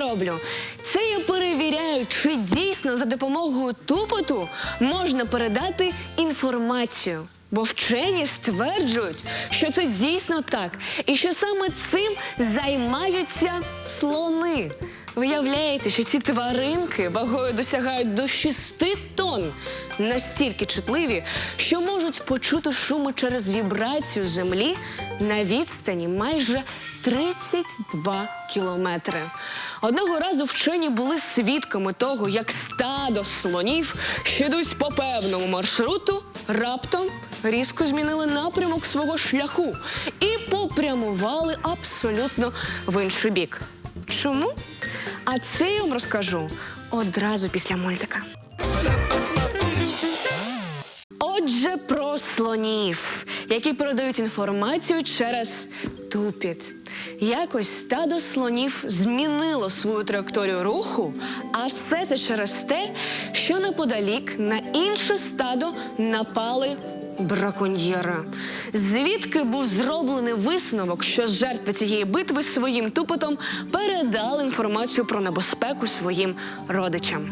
роблю? Це я перевіряю, чи дійсно за допомогою тупоту можна передати інформацію. Бо вчені стверджують, що це дійсно так, і що саме цим займаються слони. Виявляється, що ці тваринки вагою досягають до 6 тонн, настільки чутливі, що можуть почути шуми через вібрацію землі на відстані майже 32 кілометри. Одного разу вчені були свідками того, як стадо слонів, що йдуть по певному маршруту, раптом різко змінили напрямок свого шляху і попрямували абсолютно в інший бік. Чому? А це я вам розкажу одразу після мультика. Отже, про слонів, які передають інформацію через тупіт. Якось стадо слонів змінило свою траєкторію руху, а все це через те, що неподалік на інше стадо напали браконьєри. Звідки був зроблений висновок, що жертви цієї битви своїм тупотом передали інформацію про небезпеку своїм родичам.